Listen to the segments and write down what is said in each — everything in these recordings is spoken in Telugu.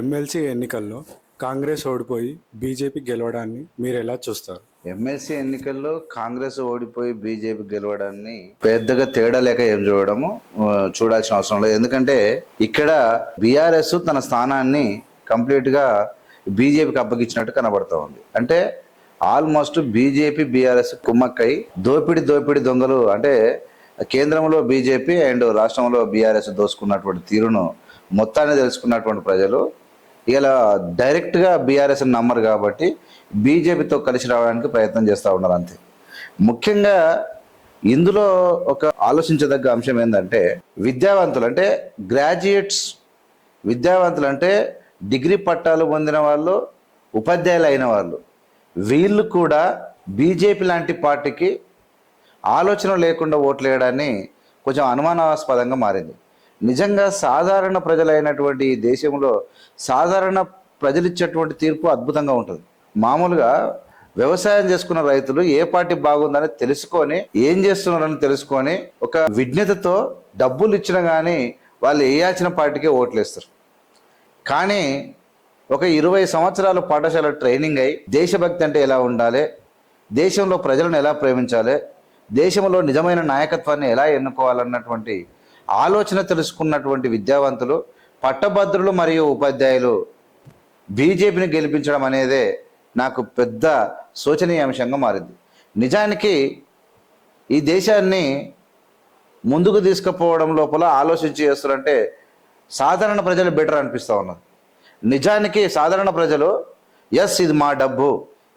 ఎమ్మెల్సీ ఎన్నికల్లో కాంగ్రెస్ ఓడిపోయి బీజేపీ గెలవడాన్ని మీరు ఎలా చూస్తారు? ఎమ్మెల్సీ ఎన్నికల్లో కాంగ్రెస్ ఓడిపోయి బీజేపీ గెలవడాన్ని పెద్దగా తేడా లేక ఏం చూడడము చూడాల్సిన అవసరం లేదు. ఎందుకంటే ఇక్కడ బీఆర్ఎస్ తన స్థానాన్ని కంప్లీట్గా బీజేపీకి అప్పగించినట్టు కనబడతా ఉంది. అంటే ఆల్మోస్ట్ బీజేపీ బీఆర్ఎస్ కుమ్మక్కై దోపిడి దోపిడి దొంగలు అంటే కేంద్రంలో బీజేపీ అండ్ రాష్ట్రంలో బీఆర్ఎస్ దోసుకున్నటువంటి తీరును మొత్తాన్ని తెలుసుకున్నటువంటి ప్రజలు ఇలా డైరెక్ట్గా బీఆర్ఎస్ నమ్మరు కాబట్టి బీజేపీతో కలిసి రావడానికి ప్రయత్నం చేస్తూ ఉన్నారు అంతే. ముఖ్యంగా ఇందులో ఒక ఆలోచించదగ్గ అంశం ఏంటంటే విద్యావంతులు అంటే గ్రాడ్యుయేట్స్ విద్యావంతులు అంటే డిగ్రీ పట్టాలు పొందిన వాళ్ళు ఉపాధ్యాయులు అయిన వాళ్ళు. వీళ్ళు కూడా బీజేపీ లాంటి పార్టీకి ఆలోచన లేకుండా ఓట్లు వేయడాన్ని కొంచెం అనుమానాస్పదంగా మారింది. నిజంగా సాధారణ ప్రజలైనటువంటి ఈ దేశంలో సాధారణ ప్రజలు ఇచ్చేటువంటి తీర్పు అద్భుతంగా ఉంటుంది. మామూలుగా వ్యవసాయం చేసుకున్న రైతులు ఏ పార్టీ బాగుందని తెలుసుకొని ఏం చేస్తున్నారని తెలుసుకొని ఒక విజ్ఞతతో డబ్బులు ఇచ్చినా కానీ వాళ్ళు వేయాల్సిన పార్టీకే ఓట్లు వేస్తారు కానీ ఒక ఇరవై సంవత్సరాలు పాఠశాల ట్రైనింగ్ అయి దేశభక్తి అంటే ఎలా ఉండాలి దేశంలో ప్రజలను ఎలా ప్రేమించాలి దేశంలో నిజమైన నాయకత్వాన్ని ఎలా ఎన్నుకోవాలన్నటువంటి ఆలోచన తెలుసుకున్నటువంటి విద్యావంతులు పట్టభద్రులు మరియు ఉపాధ్యాయులు బీజేపీని గెలిపించడం అనేదే నాకు పెద్ద శోచనీయాంశంగా మారింది. నిజానికి ఈ దేశాన్ని ముందుకు తీసుకుపోవడం లోపల ఆలోచించి చేస్తారంటే సాధారణ ప్రజలు బెటర్ అనిపిస్తూ ఉన్నది. నిజానికి సాధారణ ప్రజలు ఎస్ ఇది మా డబ్బు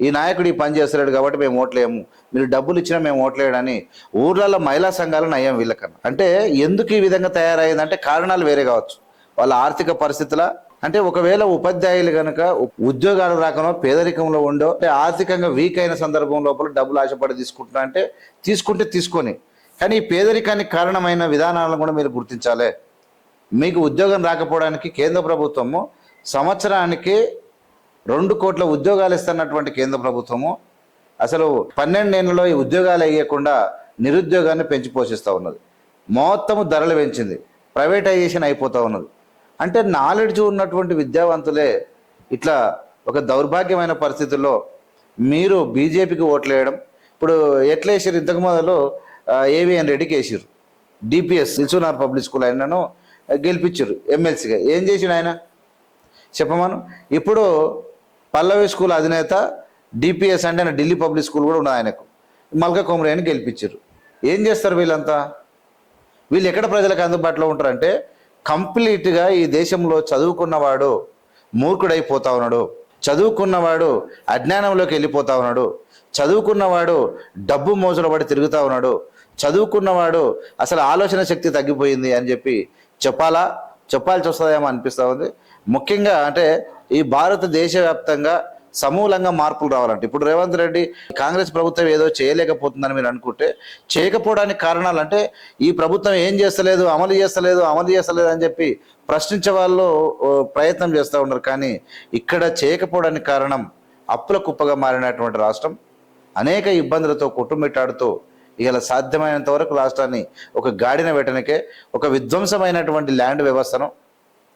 ఈ నాయకుడు ఈ పని చేస్తున్నాడు కాబట్టి మేము ఓట్లేము. మీరు డబ్బులు ఇచ్చినా మేము ఓట్లేయడని ఊర్లలో మహిళా సంఘాలు నయం వీళ్ళకన్నా. అంటే ఎందుకు ఈ విధంగా తయారైందంటే కారణాలు వేరే కావచ్చు. వాళ్ళ ఆర్థిక పరిస్థితుల అంటే ఒకవేళ ఉపాధ్యాయులు కనుక ఉద్యోగాలు రాకనో పేదరికంలో ఉండో అంటే ఆర్థికంగా వీక్ అయిన సందర్భం లోపల డబ్బులు ఆశపడి తీసుకుంటున్నా అంటే తీసుకుంటే తీసుకొని. కానీ ఈ పేదరికానికి కారణమైన విధానాలను కూడా మీరు గుర్తించాలి. మీకు ఉద్యోగం రాకపోవడానికి కేంద్ర ప్రభుత్వము సంవత్సరానికి రెండు కోట్ల ఉద్యోగాలు ఇస్తున్నటువంటి కేంద్ర ప్రభుత్వము అసలు పన్నెండు నెలల్లో ఈ ఉద్యోగాలు వేయకుండా నిరుద్యోగాన్ని పెంచి పోషిస్తూ ఉన్నది. మొత్తము ధరలు పెంచింది. ప్రైవేటైజేషన్ అయిపోతూ ఉన్నది. అంటే నాలెడ్జ్ ఉన్నటువంటి విద్యావంతులే ఇట్లా ఒక దౌర్భాగ్యమైన పరిస్థితుల్లో మీరు బీజేపీకి ఓట్లు వేయడం. ఇప్పుడు ఎట్లా వేసారు ఇంతకు మొదలు ఏవిఎన్ రెడ్డికి వేసారు డిపిఎస్ సిల్సునార్ పబ్లిక్ స్కూల్ ఆయనను గెలిపించారు ఎమ్మెల్సీగా. ఏం చేసిండు ఆయన? చెప్పమను. ఇప్పుడు పల్లవి స్కూల్ అధినేత డిపిఎస్ అంటే ఆయన ఢిల్లీ పబ్లిక్ స్కూల్ కూడా ఉన్నది ఆయనకు. మల్కా కొమరేని గెలిపించారు. ఏం చేస్తారు వీళ్ళంతా? వీళ్ళు ఎక్కడ ప్రజలకు అందుబాటులో ఉంటారంటే కంప్లీట్గా ఈ దేశంలో చదువుకున్నవాడు మూర్ఖుడైపోతా ఉన్నాడు. చదువుకున్నవాడు అజ్ఞానంలోకి వెళ్ళిపోతా ఉన్నాడు. చదువుకున్నవాడు డబ్బు మోజుల పడి తిరుగుతూ ఉన్నాడు. చదువుకున్నవాడు అసలు ఆలోచన శక్తి తగ్గిపోయింది అని చెప్పి చెప్పాలా? చెప్పాల్సి వస్తుందేమో అనిపిస్తూ ఉంది. ముఖ్యంగా అంటే ఈ భారతదేశ వ్యాప్తంగా సమూలంగా మార్పులు రావాలంటే. ఇప్పుడు రేవంత్ రెడ్డి కాంగ్రెస్ ప్రభుత్వం ఏదో చేయలేకపోతుందని మీరు అనుకుంటే చేయకపోవడానికి కారణాలు అంటే ఈ ప్రభుత్వం ఏం చేస్తలేదు అమలు చేస్తలేదు అమలు చేస్తలేదు అని చెప్పి ప్రశ్నించే వాళ్ళు ప్రయత్నం చేస్తూ ఉన్నారు. కానీ ఇక్కడ చేయకపోవడానికి కారణం అప్పుల కుప్పగా మారినటువంటి రాష్ట్రం. అనేక ఇబ్బందులతో కొట్టుమిట్టాడుతూ ఇలా సాధ్యమైనంత వరకు రాష్ట్రాన్ని ఒక గాడిన వెటనకే ఒక విధ్వంసమైనటువంటి ల్యాండ్ వ్యవస్థను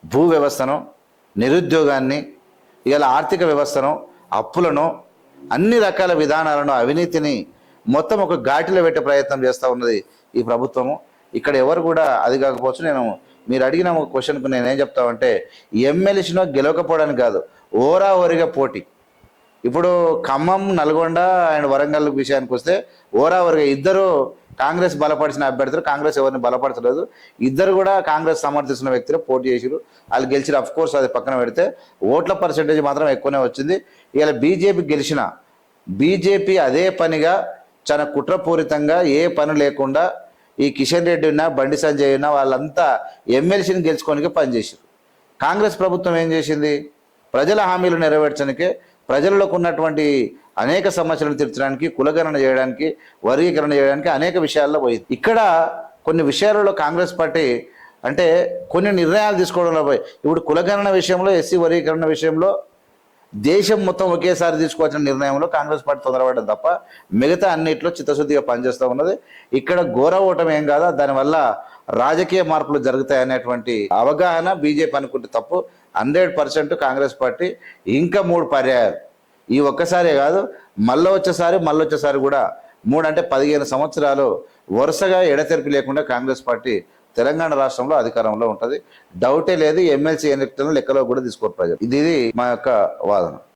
భూ వ్యవస్థను నిరుద్యోగాన్ని ఇవాళ ఆర్థిక వ్యవస్థను అప్పులను అన్ని రకాల విధానాలను అవినీతిని మొత్తం ఒక ఘాటిలో పెట్టే ప్రయత్నం చేస్తూ ఉన్నది ఈ ప్రభుత్వము. ఇక్కడ ఎవరు కూడా అది కాకపోవచ్చు నేను మీరు అడిగిన ఒక క్వశ్చన్కు నేను ఏం చెప్తామంటే ఎమ్మెల్సీనో గెలవకపోవడానికి కాదు ఓరా ఓరిగా పోటీ. ఇప్పుడు ఖమ్మం నల్గొండ అండ్ వరంగల్ విషయానికి వస్తే ఓరావరిగా ఇద్దరు కాంగ్రెస్ బలపరిచిన అభ్యర్థులు కాంగ్రెస్ ఎవరిని బలపరచలేదు. ఇద్దరు కూడా కాంగ్రెస్ సమర్థిస్తున్న వ్యక్తులు పోటీ చేసిరు వాళ్ళు గెలిచిన అఫ్ కోర్స్ అది పక్కన పెడితే ఓట్ల పర్సెంటేజ్ మాత్రం ఎక్కువనే వచ్చింది. ఇలా బీజేపీ గెలిచిన బీజేపీ అదే పనిగా చాలా కుట్రపూరితంగా ఏ పని లేకుండా ఈ కిషన్ రెడ్డి ఉన్నా బండి సంజయ్ ఉన్నా వాళ్ళంతా ఎమ్మెల్సీని గెలుచుకోనికి పనిచేసారు కాంగ్రెస్ ప్రభుత్వం ఏం చేసింది? ప్రజల హామీలు నెరవేర్చడానికి ప్రజలకు ఉన్నటువంటి అనేక సమస్యలను తీర్చడానికి కులగణన చేయడానికి వర్గీకరణ చేయడానికి అనేక విషయాల్లో పోయింది. ఇక్కడ కొన్ని విషయాలలో కాంగ్రెస్ పార్టీ అంటే కొన్ని నిర్ణయాలు తీసుకోవడంలో పోయి ఇప్పుడు కులగణన విషయంలో ఎస్సీ వర్గీకరణ విషయంలో దేశం మొత్తం ఒకేసారి తీసుకోవాల్సిన నిర్ణయంలో కాంగ్రెస్ పార్టీ తొందరపడడం తప్ప మిగతా అన్నిట్లో చిత్తశుద్ధిగా పనిచేస్తూ ఉన్నది. ఇక్కడ ఘోర ఓటం ఏం కాదా దానివల్ల రాజకీయ మార్పులు జరుగుతాయి అనేటువంటి అవగాహన బీజేపీ అనుకుంటే తప్పు. హండ్రెడ్ పర్సెంట్ కాంగ్రెస్ పార్టీ ఇంకా మూడు పర్యాయాలు. ఈ ఒక్కసారే కాదు మళ్ళీ వచ్చేసారి మళ్ళీ వచ్చేసారి కూడా మూడు అంటే పదిహేను సంవత్సరాలు వరుసగా ఎడతెరిపి లేకుండా కాంగ్రెస్ పార్టీ తెలంగాణ రాష్ట్రంలో అధికారంలో ఉంటుంది. డౌటే లేదు ఎమ్మెల్సీ ఎన్నికలను లెక్కలో కూడా తీసుకోరు ప్రజలు. ఇది మా యొక్క వాదన.